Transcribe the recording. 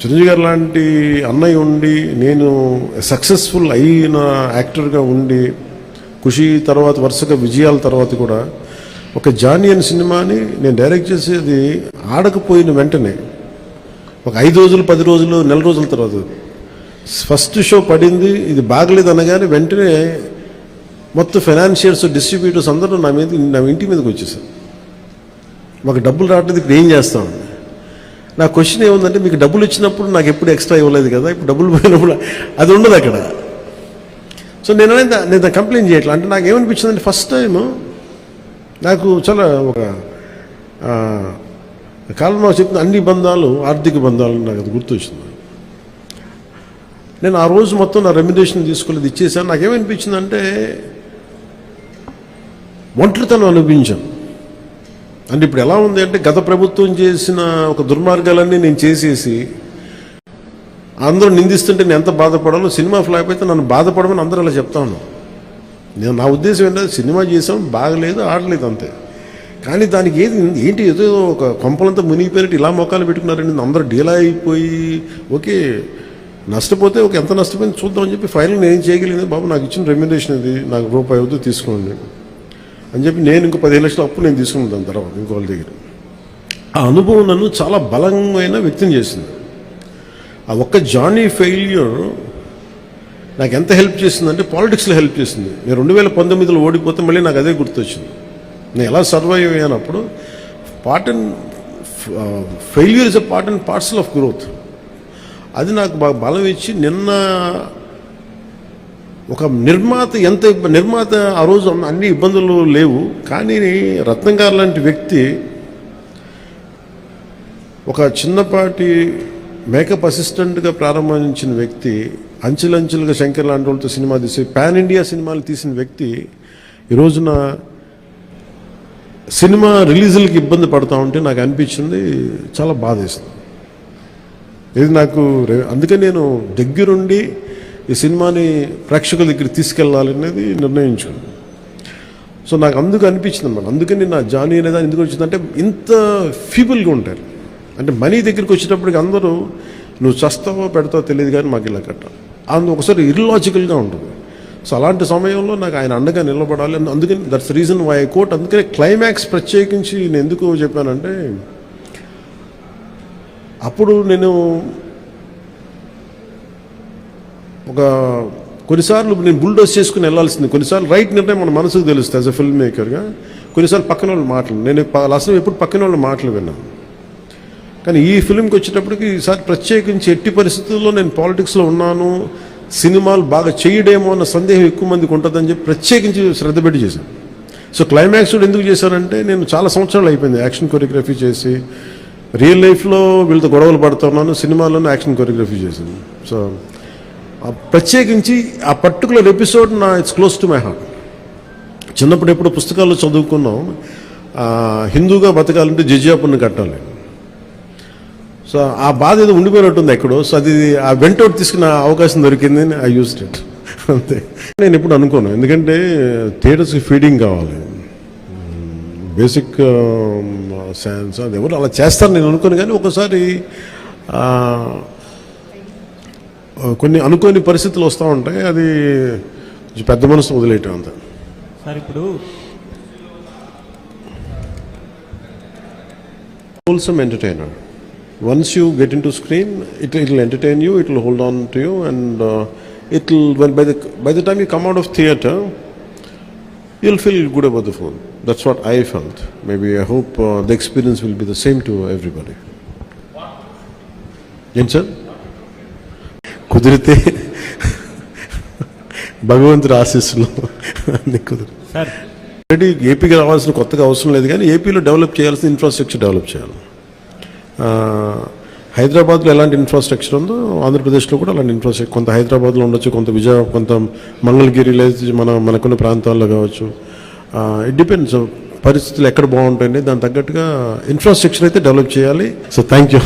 చిరంజీవి గారు లాంటి అన్నయ్య ఉండి నేను సక్సెస్ఫుల్ అయిన యాక్టర్గా ఉండి ఖుషి తర్వాత వరుసగా విజయాల తర్వాత కూడా ఒక జానీ సినిమాని నేను డైరెక్ట్ చేసేది ఆడకపోయిన వెంటనే ఒక ఐదు రోజులు పది రోజులు నెల రోజుల తర్వాత. ఫస్ట్ షో పడింది ఇది బాగలేదు అనగానే వెంటనే మొత్తం ఫైనాన్షియర్స్ డిస్ట్రిబ్యూటర్స్ అందరూ నా మీద నా ఇంటి మీదకి వచ్చేసారు. మాకు డబ్బులు రావట్లేదు ఇప్పుడు ఏం చేస్తాం? నా క్వశ్చన్ ఏముందంటే మీకు డబ్బులు ఇచ్చినప్పుడు నాకు ఎప్పుడు ఎక్స్ట్రా ఇవ్వలేదు కదా ఇప్పుడు డబ్బులు పోయినప్పుడు అది ఉండదు అక్కడ. సో నేను నేను కంప్లైంట్ చేయట్లా. అంటే నాకు ఏమనిపించిందంటే ఫస్ట్ టైం నాకు చాలా ఒక కాలంలో చెప్పిన అన్ని బంధాలు ఆర్థిక బంధాలు నాకు అది గుర్తొచ్చింది. నేను ఆ రోజు మొత్తం నా రెమ్యునేషన్ తీసుకోలేదు ఇచ్చేసాను. నాకేమనిపించిందంటే ఒంటరితనం అనిపించాను అంటే ఇప్పుడు ఎలా ఉంది అంటే గత ప్రభుత్వం చేసిన ఒక దుర్మార్గాలన్నీ నేను చేసేసి అందరూ నిందిస్తుంటే నేను ఎంత బాధపడాలో సినిమా ఫ్లాప్ అయితే నన్ను బాధపడమని అందరూ అలా చెప్తాను నేను నా ఉద్దేశం ఏంటంటే సినిమా చేసాం బాగలేదు ఆడలేదు అంతే. కానీ దానికి ఏది ఏంటి ఏదో ఒక కొంపలంతా మునిగిపోయినట్టు ఇలా మొక్కలు పెట్టుకున్నారండి అందరూ డీలా అయిపోయి ఓకే నష్టపోతే ఒక ఎంత నష్టపోయింది చూద్దామని చెప్పి ఫైనల్ నేను ఏం చేయగలిగింది బాబు నాకు ఇచ్చిన రెమ్యునేషన్ ఇది నాకు రూపాయి అవుతుంది తీసుకోండి. అని చెప్పి నేను ఇంకో పదిహేను లక్షల అప్పు నేను తీసుకున్నాను దాని తర్వాత ఇంకోళ్ళ దగ్గర. ఆ అనుభవం నన్ను చాలా బలమైన వ్యక్తం చేసింది. ఆ ఒక్క జానీ ఫెయిల్యూర్ నాకు ఎంత హెల్ప్ చేసిందంటే పాలిటిక్స్లో హెల్ప్ చేసింది. నేను రెండు వేల పంతొమ్మిదిలో ఓడిపోతే మళ్ళీ నాకు అదే గుర్తొచ్చింది. నేను ఎలా survive అయ్యానప్పుడు part and failure is a part and parcel of growth. అది నాకు బాగా బలం ఇచ్చి నిన్న ఒక నిర్మాత ఎంత నిర్మాత ఆ రోజు అన్ని ఇబ్బందులు లేవు. కానీ రత్నం గారు లాంటి వ్యక్తి ఒక చిన్నపాటి మేకప్ అసిస్టెంట్గా ప్రారంభించిన వ్యక్తి అంచెలంచెలుగా శంకర్ లాంటి వాళ్ళతో సినిమా తీసి పాన్ ఇండియా సినిమాలు తీసిన వ్యక్తి ఈ రోజున సినిమా రిలీజులకి ఇబ్బంది పడతా ఉంటే నాకు అనిపించింది చాలా బాధేస్తుంది ఇది నాకు అందుకే నేను దగ్గరుండి ఈ సినిమాని ప్రేక్షకుల దగ్గర తీసుకెళ్ళాలనేది నిర్ణయించుకున్నాను సో నాకు అందుకు అనిపించింది అనమాట అందుకని నా జానీ అనేది ఎందుకు వచ్చిందంటే ఇంత ఫీబుల్గా ఉంటారు. అంటే మనీ దగ్గరికి వచ్చేటప్పటికి అందరూ నువ్వు చస్తావో పెడతావో తెలియదు కానీ మాకు ఇలా కట్ట. అందు ఒకసారి ఇర్లాజికల్గా ఉంటుంది. సో అలాంటి సమయంలో నాకు ఆయన అండగా నిలబడాలి. అందుకని దట్స్ రీజన్ వై కోట్ అందుకనే క్లైమాక్స్ ప్రత్యేకించి నేను ఎందుకు చెప్పానంటే అప్పుడు నేను ఒక కొన్నిసార్లు నేను బుల్డోస్ చేసుకుని వెళ్ళాల్సింది. కొన్నిసార్లు రైట్ నిర్ణయం మన మనసుకు తెలుస్తుంది యాజ్ అ ఫిల్మ్ మేకర్గా కొన్నిసార్లు పక్కన వాళ్ళ మాటలు. నేను లాస్ట్ ఎప్పుడు పక్కన వాళ్ళ మాటలు విన్నాను. కానీ ఈ ఫిల్మ్కి వచ్చేటప్పటికి ఈసారి ప్రత్యేకించి ఎట్టి పరిస్థితుల్లో నేను పాలిటిక్స్లో ఉన్నాను సినిమాలు బాగా చేయడేమో అన్న సందేహం ఎక్కువ మందికి ఉంటుందని చెప్పి ప్రత్యేకించి శ్రద్ధ పెట్టి చేశాను. సో క్లైమాక్స్ కూడా ఎందుకు చేశానంటే నేను చాలా సంవత్సరాలు అయిపోయింది యాక్షన్ కొరియోగ్రఫీ చేసి. రియల్ లైఫ్లో వీళ్ళతో గొడవలు పడుతున్నాను సినిమాలోనే యాక్షన్ కొరియోగ్రఫీ చేశాను. సో ప్రత్యేకించి ఆ పర్టికులర్ ఎపిసోడ్ నా it's close to my heart. చిన్నప్పుడు ఎప్పుడు పుస్తకాల్లో చదువుకున్నాం. హిందూగా బతకాలంటే జజియాపుని కట్టాలి సో ఆ బాధ ఏదో ఉండిపోయినట్టుంది ఎక్కడో. సో అది ఆ వెంటౌట్ తీసుకున్న అవకాశం దొరికింది. ఐ యూస్డ్ ఇట్ అంతే. నేను ఎప్పుడు అనుకోను. ఎందుకంటే థియేటర్స్కి ఫీడింగ్ కావాలి. బేసిక్ సైన్స్ um, అది ఎవరు అలా చేస్తారు నేను అనుకోను. కానీ ఒకసారి కొన్ని అనుకోని పరిస్థితులు వస్తూ ఉంటాయి అది పెద్ద మనసు వదిలేయటం అంత సార్ ఇప్పుడు wholesome entertainer. Once you get into screen, it will entertain you, it will hold on to you, and uh, it will. When by the by the time you come out of theater, you'll feel good about the film. That's what I felt. Maybe I hope uh, the experience will be the same to everybody. ఏం sir కుదిరితే భగవంతుడి ఆశీస్సులు అన్ని కుదిరి. Already ఏపీకి రావాల్సిన కొత్తగా అవసరం లేదు కానీ ఏపీలో డెవలప్ చేయాల్సిన ఇన్ఫ్రాస్ట్రక్చర్ డెవలప్ చేయాలి. హైదరాబాద్లో ఎలాంటి ఇన్ఫ్రాస్ట్రక్చర్ ఉందో ఆంధ్రప్రదేశ్లో కూడా అలాంటి ఇన్ఫ్రాస్ట్రక్చర్ కొంత హైదరాబాద్లో ఉండొచ్చు కొంత విజయ కొంత మంగళగిరి లేదా మన మనకున్న ప్రాంతాల్లో కావచ్చు. ఇట్ డిపెండ్స్ పరిస్థితులు ఎక్కడ బాగుంటాయండి దాని తగ్గట్టుగా ఇన్ఫ్రాస్ట్రక్చర్ అయితే డెవలప్ చేయాలి. So thank you